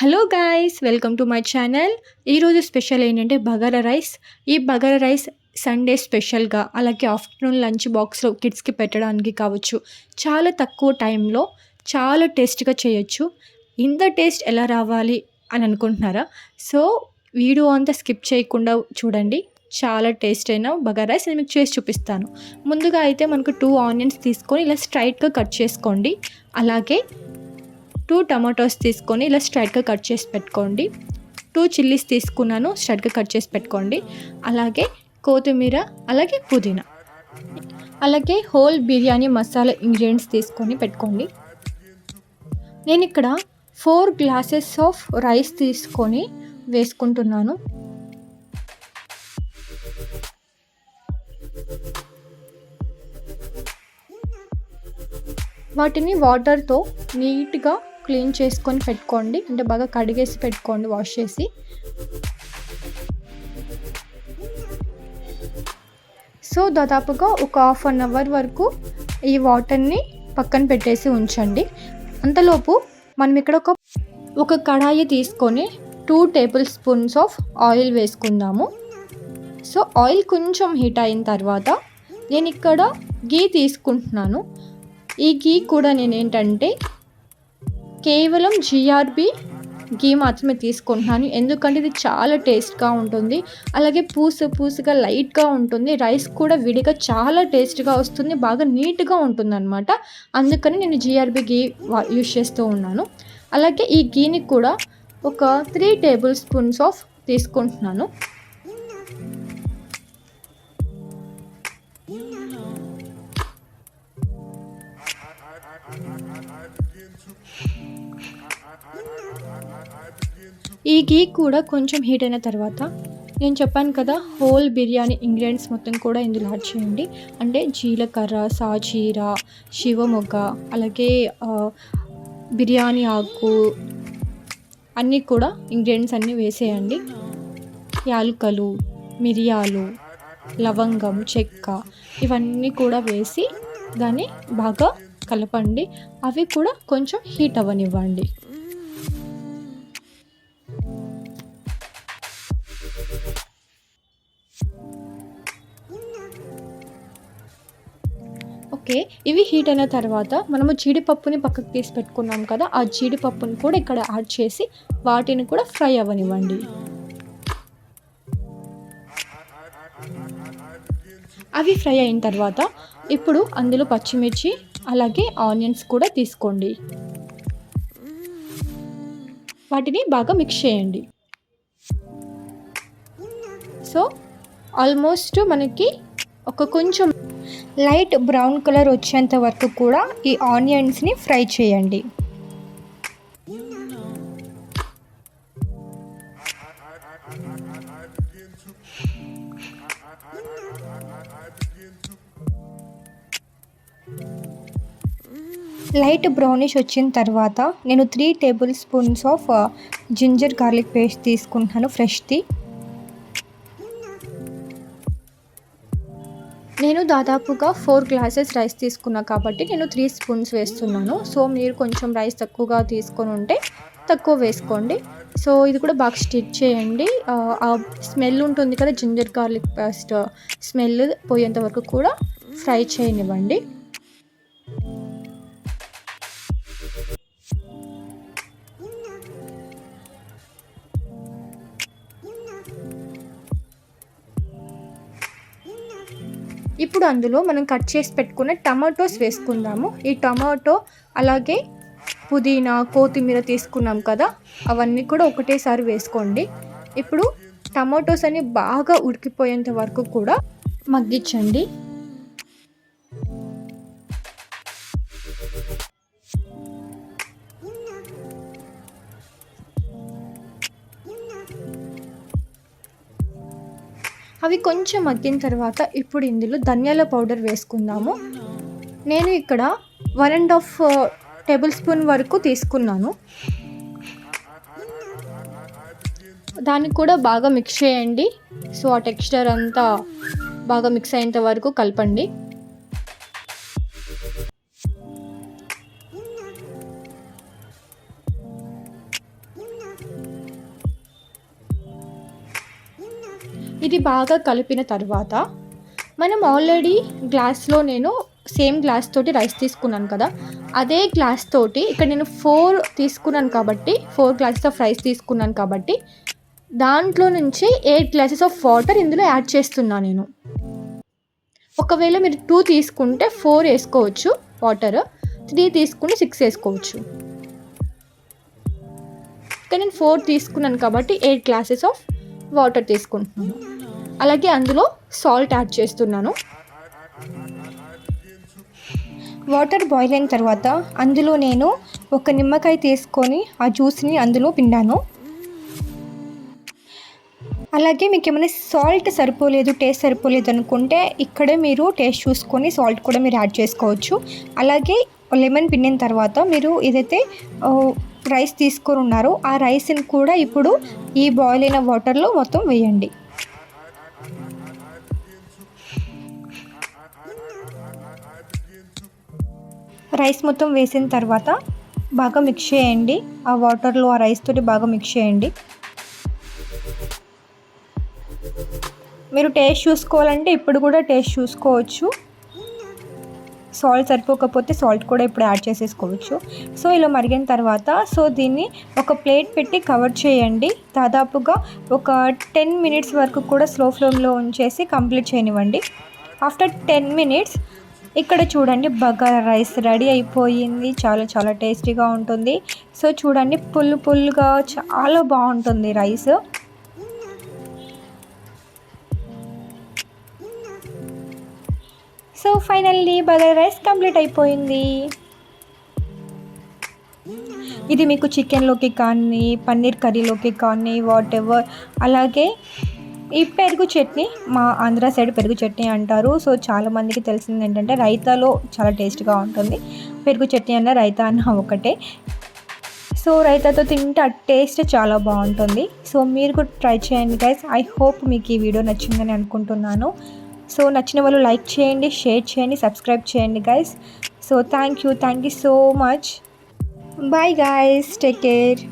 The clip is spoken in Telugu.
Hello guys welcome to my channel ఈరోజు స్పెషల్ ఏంటంటే బగారా రైస్. ఈ బగారా రైస్ సండే స్పెషల్గా అలాగే ఆఫ్టర్నూన్ లంచ్ బాక్స్లో కిడ్స్కి పెట్టడానికి కావచ్చు. చాలా తక్కువ టైంలో చాలా టేస్ట్గా చేయొచ్చు. ఇంత టేస్ట్ ఎలా రావాలి అని అనుకుంటున్నారా? సో వీడియో అంతా స్కిప్ చేయకుండా చూడండి. చాలా టేస్ట్ అయిన బగారా రైస్ నేను మీకు చేసి చూపిస్తాను. ముందుగా అయితే మనకు టూ ఆనియన్స్ తీసుకొని ఇలా స్ట్రైట్గా కట్ చేసుకోండి. అలాగే టూ టమాటోస్ తీసుకొని ఇలా స్ట్రైట్గా కట్ చేసి పెట్టుకోండి. టూ చిల్లీస్ తీసుకున్నాను స్ట్రైట్గా కట్ చేసి పెట్టుకోండి. అలాగే కొత్తిమీర అలాగే పుదీనా. అలాగే హోల్ బిర్యానీ మసాలా ఇంగ్రీడియంట్స్ తీసుకొని పెట్టుకోండి. నేను ఇక్కడ ఫోర్ గ్లాసెస్ ఆఫ్ రైస్ తీసుకొని వేసుకుంటున్నాను. వాటిని వాటర్తో నీట్గా క్లీన్ చేసుకొని పెట్టుకోండి. అంటే బాగా కడిగేసి పెట్టుకోండి వాష్ చేసి. సో దాదాపుగా ఒక హాఫ్ అన్ అవర్ వరకు ఈ వాటర్ని పక్కన పెట్టేసి ఉంచండి. అంతలోపు మనం ఇక్కడ ఒక ఒక కడాయి తీసుకొని two tablespoons of oil వేసుకుందాము. సో ఆయిల్ కొంచెం హీట్ అయిన తర్వాత నేను ఇక్కడ గీ తీసుకుంటున్నాను. ఈ గీ కూడా నేను ఏంటంటే కేవలం జిఆర్బి గీ మాత్రమే తీసుకుంటున్నాను. ఎందుకంటే ఇది చాలా టేస్ట్గా ఉంటుంది. అలాగే పూసు పూసుగా లైట్గా ఉంటుంది. రైస్ కూడా విడిగా చాలా టేస్ట్గా వస్తుంది. బాగా నీట్గా ఉంటుంది అనమాట అందుకని నేను జిఆర్బి గీ యూజ్ చేస్తూ ఉన్నాను. అలాగే ఈ గీని కూడా ఒక త్రీ టేబుల్ స్పూన్స్ ఆఫ్ తీసుకుంటున్నాను. ఈ గీ కూడా కొంచెం హీట్ అయిన తర్వాత నేను చెప్పాను కదా హోల్ బిర్యానీ ఇంగ్రీడియంట్స్ మొత్తం కూడా ఇందులో యాడ్ చేయండి. అంటే జీలకర్ర సాజీర శివమొగ్గ అలాగే బిర్యానీ ఆకు అన్నీ కూడా ఇంగ్రీడియంట్స్ అన్నీ వేసేయండి. యాలకలు మిరియాలు లవంగం చెక్క ఇవన్నీ కూడా వేసి దాన్ని బాగా కలపండి. అవి కూడా కొంచెం హీట్ అవ్వనివ్వండి. ఓకే ఇవి హీట్ అయిన తర్వాత మనము జీడిపప్పుని పక్కకు తీసి పెట్టుకున్నాం కదా ఆ జీడిపప్పుని కూడా ఇక్కడ యాడ్ చేసి వాటిని కూడా ఫ్రై అవ్వనివ్వండి. అవి ఫ్రై అయిన తర్వాత ఇప్పుడు అందులో పచ్చిమిర్చి అలాగే ఆనియన్స్ కూడా తీసుకోండి. వాటిని బాగా మిక్స్ చేయండి. సో ఆల్మోస్ట్ మనకి ఒక కొంచెం లైట్ బ్రౌన్ కలర్ వచ్చేంత వరకు కూడా ఈ ఆనియన్స్ని ఫ్రై చేయండి. లైట్ బ్రౌనిష్ వచ్చిన తర్వాత నేను three tablespoons of uh, ginger garlic paste తీసుకుంటున్నాను ఫ్రెష్ది. నేను దాదాపుగా ఫోర్ గ్లాసెస్ రైస్ తీసుకున్నా కాబట్టి నేను త్రీ స్పూన్స్ వేస్తున్నాను. సో మీరు కొంచెం రైస్ తక్కువగా తీసుకొని ఉంటే తక్కువ వేసుకోండి. సో ఇది కూడా బాగా స్టిచ్ చేయండి. ఆ స్మెల్ ఉంటుంది కదా జింజర్ గార్లిక్ పేస్ట్ స్మెల్ పోయేంత వరకు కూడా ఫ్రై చేయనివ్వండి. ఇప్పుడు అందులో మనం కట్ చేసి పెట్టుకున్న టమాటోస్ వేసుకుందాము. ఈ టమాటో అలాగే పుదీనా కొత్తిమీర తీసుకున్నాం కదా అవన్నీ కూడా ఒకటేసారి వేసుకోండి. ఇప్పుడు టమాటోస్ అన్ని బాగా ఉడికిపోయేంత వరకు కూడా మగ్గించండి. అవి కొంచెం మగ్గిన తర్వాత ఇప్పుడు ఇందులో ధనియాల పౌడర్ వేసుకుందాము. నేను ఇక్కడ one and half tablespoon వరకు తీసుకున్నాను. దాన్ని కూడా బాగా మిక్స్ చేయండి. సో ఆ టెక్స్చర్ అంతా బాగా మిక్స్ అయ్యేంత వరకు కలపండి. ఇది బాగా కలిపిన తర్వాత మనం ఆల్రెడీ గ్లాస్లో నేను సేమ్ గ్లాస్ తోటి రైస్ తీసుకున్నాను కదా. అదే గ్లాస్ తోటి ఇక్కడ నేను ఫోర్ తీసుకున్నాను కాబట్టి ఫోర్ గ్లాసెస్ ఆఫ్ రైస్ తీసుకున్నాను కాబట్టి దాంట్లో నుంచి ఎయిట్ గ్లాసెస్ ఆఫ్ వాటర్ ఇందులో యాడ్ చేస్తున్నాను నేను. ఒకవేళ మీరు టూ తీసుకుంటే ఫోర్ వేసుకోవచ్చు వాటర్ త్రీ తీసుకుంటే సిక్స్ వేసుకోవచ్చు. ఇక్కడ నేను ఫోర్ తీసుకున్నాను కాబట్టి ఎయిట్ గ్లాసెస్ ఆఫ్ వాటర్ తీసుకుంటున్నాను. అలాగే అందులో సాల్ట్ యాడ్ చేస్తున్నాను. వాటర్ బాయిల్ అయిన తర్వాత అందులో నేను ఒక నిమ్మకాయ తీసుకొని ఆ జ్యూస్ని అందులో పిండాను. అలాగే మీకు ఏమైనా సాల్ట్ సరిపోలేదు టేస్ట్ సరిపోలేదు అనుకుంటే ఇక్కడే మీరు టేస్ట్ చూసుకొని సాల్ట్ కూడా మీరు యాడ్ చేసుకోవచ్చు. అలాగే లెమన్ పిండిన తర్వాత మీరు ఏదైతే రైస్ తీసుకొని ఉన్నారు. ఆ రైస్ని కూడా ఇప్పుడు ఈ బాయిల్ అయిన వాటర్లో మొత్తం వేయండి. రైస్ మొత్తం వేసిన తర్వాత బాగా మిక్స్ చేయండి. ఆ వాటర్లో ఆ రైస్ తోటి బాగా మిక్స్ చేయండి. మీరు టేస్ట్ చూసుకోవాలంటే ఇప్పుడు కూడా టేస్ట్ చూసుకోవచ్చు. సాల్ట్ సరిపోకపోతే సాల్ట్ కూడా ఇప్పుడు యాడ్ చేసేసుకోవచ్చు. సో ఇలా మరిగిన తర్వాత సో దీన్ని ఒక ప్లేట్ పెట్టి కవర్ చేయండి. దాదాపుగా ఒక టెన్ మినిట్స్ వరకు కూడా స్లో ఫ్లేమ్లో ఉంచేసి కంప్లీట్ చేయనివ్వండి. ఆఫ్టర్ టెన్ మినిట్స్ ఇక్కడ చూడండి బగారా రైస్ రెడీ అయిపోయింది. చాలా చాలా టేస్టీగా ఉంటుంది. సో చూడండి పుల్లు పుల్లుగా చాలా బాగుంటుంది rice. So finally bagar rice complete అయిపోయింది. ఇది మీకు చికెన్లోకి కానీ పన్నీర్ కర్రీలోకి కానీ వాట్ ఎవర్ అలాగే ఈ పెరుగు చట్నీ మా ఆంధ్ర సైడ్ పెరుగు చట్నీ అంటారు. సో చాలామందికి తెలిసింది ఏంటంటే రైతాలో చాలా టేస్ట్గా ఉంటుంది. పెరుగు చట్నీ అన్న రైతా అన్న ఒకటే. సో రైతాతో తింటే ఆ టేస్ట్ చాలా బాగుంటుంది. సో మీరు కూడా ట్రై చేయండి గైస్ ఐ హోప్ మీకు ఈ వీడియో నచ్చిందని అనుకుంటున్నాను. సో నచ్చిన వాళ్ళు లైక్ చేయండి షేర్ చేయండి సబ్స్క్రైబ్ చేయండి guys so thank you thank you so much bye guys take care